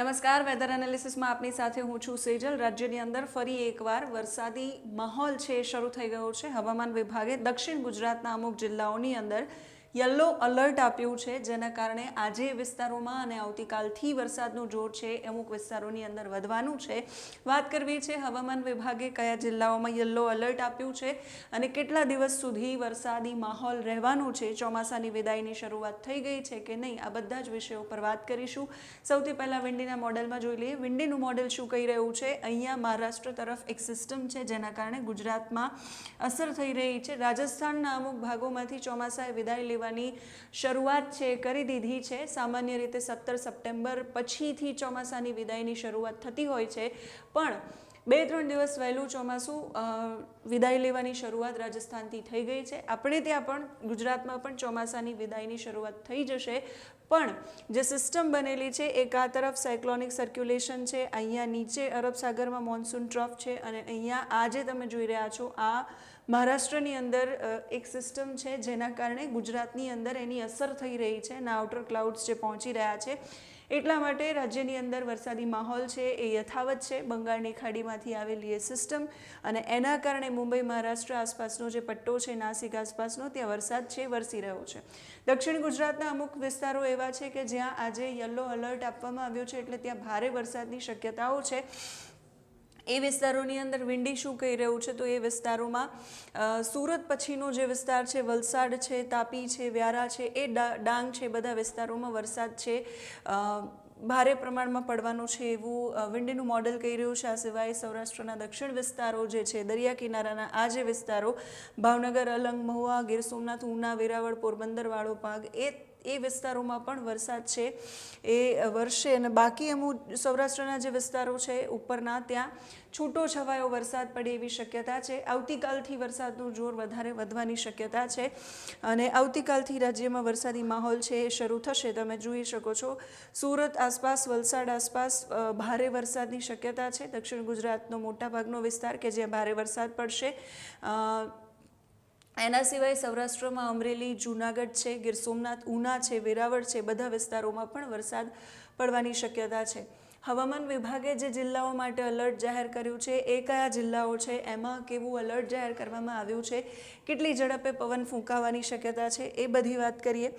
નમસ્કાર વેધર એનાલિસિસમાં આપની સાથે હું છું સેજલ. રાજ્યની અંદર ફરી એકવાર વરસાદી માહોલ છે, શરૂ થઈ ગયો છે. હવામાન વિભાગે દક્ષિણ ગુજરાતના અમુક જિલ્લાઓની અંદર યલો અલર્ટ આપ્યું છે, જેના કારણે આજે વિસ્તારોમાં અને આવતીકાલથી વરસાદનું જોર છે, અમુક વિસ્તારોની અંદર વધવાનું છે. વાત કરવી છે, હવામાન વિભાગે કયા જિલ્લાઓમાં યલો અલર્ટ આપ્યું છે અને કેટલા દિવસ સુધી વરસાદી માહોલ રહેવાનું છે? ચોમાસાની વિદાયની શરૂઆત થઈ ગઈ છે કે નહીં? આ બધા જ વિષયો પર વાત કરીશું. સૌથી પહેલાં વિંડીના મોડેલમાં જોઈ લઈએ. વિંડીનું મોડેલ શું કહી રહ્યું છે? અહીંયા મહારાષ્ટ્ર તરફ એક સિસ્ટમ છે, જેના કારણે ગુજરાતમાં અસર થઈ રહી છે. રાજસ્થાનના અમુક ભાગોમાંથી ચોમાસાએ વિદાય લેવાની શરૂઆત છે, કરી દીધી છે. સામાન્ય રીતે સત્તર સપ્ટેમ્બર પછીથી ચોમાસાની વિદાયની શરૂઆત થતી હોય છે. પણ બે ત્રણ દિવસ વહેલું ચોમાસું વિદાય લેવાની શરૂઆત રાજસ્થાનથી થઈ ગઈ છે. આપણે ત્યાં પણ, ગુજરાતમાં પણ ચોમાસાની વિદાયની શરૂઆત થઈ જશે. પણ જે સિસ્ટમ બનેલી છે, એક આ તરફ સાયક્લોનિક સર્ક્યુલેશન છે, અહીંયા નીચે અરબ સાગરમાં મોન્સૂન ટ્રફ છે અને અહીંયા આજે તમે જોઈ રહ્યા છો, આ મહારાષ્ટ્રની અંદર એક સિસ્ટમ છે જેના કારણે ગુજરાતની અંદર એની અસર થઈ રહી છે અને આઉટર ક્લાઉડ્સ જે પહોંચી રહ્યા છે, એટલા માટે રાજ્યની અંદર વરસાદી માહોલ છે, એ યથાવત છે. બંગાળની ખાડીમાંથી આવેલી એ સિસ્ટમ અને એના કારણે મુંબઈ, મહારાષ્ટ્ર આસપાસનો જે પટ્ટો છે, નાસિક આસપાસનો, ત્યાં વરસાદ છે, વરસી રહ્યો છે. દક્ષિણ ગુજરાતના અમુક વિસ્તારો એવા છે કે જ્યાં આજે યલો અલર્ટ આપવામાં આવ્યો છે, એટલે ત્યાં ભારે વરસાદની શક્યતાઓ છે. એ વિસ્તારોની અંદર વિંડી શું કહી રહ્યું છે? તો એ વિસ્તારોમાં સુરત પછીનો જે વિસ્તાર છે, વલસાડ છે, તાપી છે, વ્યારા છે, એ ડાંગ છે, બધા વિસ્તારોમાં વરસાદ છે. ભારે પ્રમાણમાં પડવાનું છે એવું મોડલ મોડેલ કહી રહ્યું છે. આ સિવાય સૌરાષ્ટ્રના દક્ષિણ વિસ્તારો જે છે, દરિયા કિનારાના આ જે વિસ્તારો, ભાવનગર, અલંગ, મહુવા, ગીર સોમનાથ, ઉના, વેરાવળ, પોરબંદર, વાળો ભાગ, એ એ વિસ્તારોમાં પણ વરસાદ છે, એ વરસે અને બાકી અમુક સૌરાષ્ટ્રના જે વિસ્તારો છે ઉપરના, ત્યાં છૂટો છવાયો વરસાદ પડે એવી શક્યતા છે. આવતીકાલથી વરસાદનું જોર વધારે વધવાની શક્યતા છે અને આવતીકાલથી રાજ્યમાં વરસાદી માહોલ છે એ શરૂ થશે. તમે જોઈ શકો છો, સુરત આસપાસ, વલસાડ આસપાસ ભારે વરસાદની શક્યતા છે. દક્ષિણ ગુજરાતનો મોટાભાગનો વિસ્તાર કે જ્યાં ભારે વરસાદ પડશે એના સિવાય સૌરાષ્ટ્રમાં અમરેલી, જૂનાગઢ છે, ગીર સોમનાથ, ઉના છે, વેરાવળ છે, બધા વિસ્તારોમાં પણ વરસાદ પડવાની શક્યતા છે. હવામાન વિભાગે જે જિલ્લાઓ માટે અલર્ટ જાહેર કર્યું છે, એ કયા જિલ્લાઓ છે, એમાં કેવું અલર્ટ જાહેર કરવામાં આવ્યું છે, કેટલી ઝડપે પવન ફૂંકાવાની શક્યતા છે, એ બધી વાત કરીએ.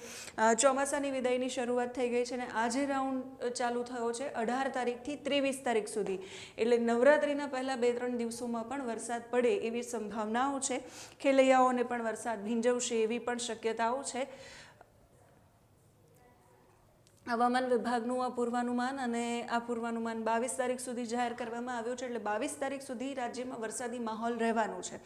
ચોમાસાની વિદાયની શરૂઆત થઈ ગઈ છે અને આજે રાઉન્ડ ચાલુ થયો છે, અઢાર તારીખથી ત્રેવીસ તારીખ સુધી. એટલે નવરાત્રિના પહેલાં બે ત્રણ દિવસોમાં પણ વરસાદ પડે એવી સંભાવનાઓ છે. ખેલૈયાઓને પણ વરસાદ ભીંજવશે એવી પણ શક્યતાઓ છે. હવામાન વિભાગનું આ પૂર્વાનુમાન અને આ પૂર્વાનુમાન બાવીસ તારીખ સુધી જાહેર કરવામાં આવ્યું છે, એટલે બાવીસ તારીખ સુધી રાજ્યમાં વરસાદી માહોલ રહેવાનું છે.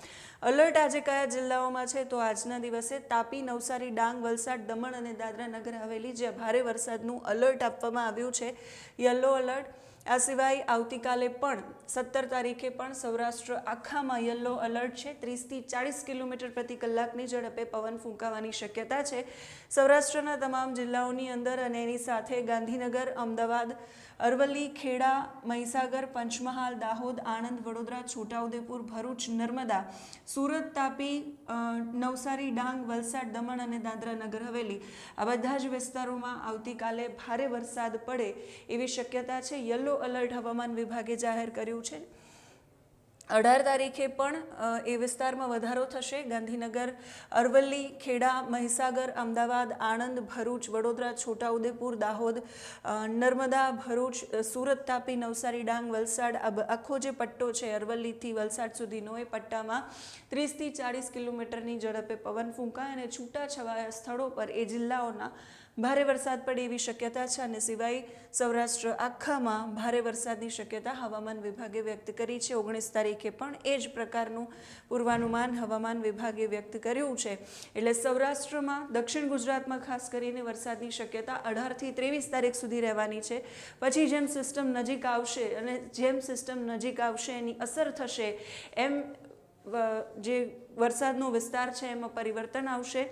અલર્ટ આજે કયા જિલ્લાઓમાં છે તો આજના દિવસે તાપી, નવસારી, ડાંગ, વલસાડ, દમણ અને દાદરા નગર હવેલી જ્યાં ભારે વરસાદનું અલર્ટ આપવામાં આવ્યું છે. યલો અલર્ટ આ સિવાય આવતીકાલે પણ સત્તર તારીખે પણ સૌરાષ્ટ્ર આખામાં યલો અલર્ટ છે. ત્રીસથી ચાળીસ કિલોમીટર પ્રતિ કલાકની ઝડપે પવન ફૂંકાવાની શક્યતા છે. સૌરાષ્ટ્રના તમામ જિલ્લાઓની અંદર અને એની સાથે ગાંધીનગર, અમદાવાદ, અરવલ્લી, ખેડા, મહીસાગર, પંચમહાલ, દાહોદ, આણંદ, વડોદરા, છોટાઉદેપુર, ભરૂચ, નર્મદા, સુરત, તાપી નવસારી, ડાંગ, વલસાડ, દમણ અને દાદરા નગર હવેલી આ બધા જ વિસ્તારોમાં આવતીકાલે ભારે વરસાદ પડે એવી શક્યતા છે. યલો અલર્ટ હવામાન વિભાગે જાહેર કર્યું છે. અઢાર તારીખે પણ એ વિસ્તારમાં વધારો થશે. ગાંધીનગર, અરવલ્લી, ખેડા, મહીસાગર, અમદાવાદ, આણંદ, ભરૂચ, વડોદરા, છોટાઉદેપુર, દાહોદ નર્મદા, ભરૂચ સુરત, તાપી, નવસારી, ડાંગ, વલસાડ આખો જે પટ્ટો છે, અરવલ્લીથી વલસાડ સુધીનો એ પટ્ટામાં ત્રીસથી ચાળીસ કિલોમીટરની ઝડપે પવન ફૂંકાય અને છૂટાછવાયા સ્થળો પર એ જિલ્લાઓના ભારે વરસાદ પડે એવી શક્યતા છે અને સિવાય સૌરાષ્ટ્ર આખામાં ભારે વરસાદની શક્યતા હવામાન વિભાગે વ્યક્ત કરી છે. ઓગણીસ તારીખે પણ એ જ પ્રકારનું પૂર્વાનુમાન હવામાન વિભાગે વ્યક્ત કર્યું છે. એટલે સૌરાષ્ટ્રમાં, દક્ષિણ ગુજરાતમાં ખાસ કરીને વરસાદની શક્યતા અઢારથી ત્રેવીસ તારીખ સુધી રહેવાની છે. પછી જેમ સિસ્ટમ નજીક આવશે અને જેમ સિસ્ટમ નજીક આવશે એની અસર થશે એમ જે વરસાદનો વિસ્તાર છે એમાં પરિવર્તન આવશે.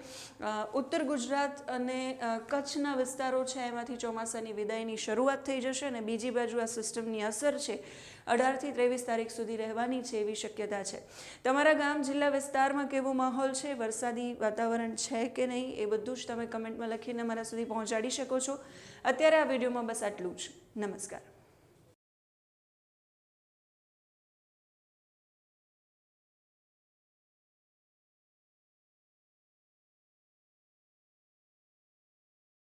ઉત્તર ગુજરાત અને કચ્છના વિસ્તારો છે એમાંથી ચોમાસાની વિદાયની શરૂઆત થઈ જશે અને બીજી બાજુ આ સિસ્ટમની અસર છે અઢારથી ત્રેવીસ તારીખ સુધી રહેવાની છે એવી શક્યતા છે. તમારા ગામ, જિલ્લા વિસ્તારમાં કેવો માહોલ છે? વરસાદી વાતાવરણ છે કે નહીં? એ બધું જ તમે કમેન્ટમાં લખીને મારા સુધી પહોંચાડી શકો છો. અત્યારે આ વિડીયોમાં બસ આટલું જ. નમસ્કાર.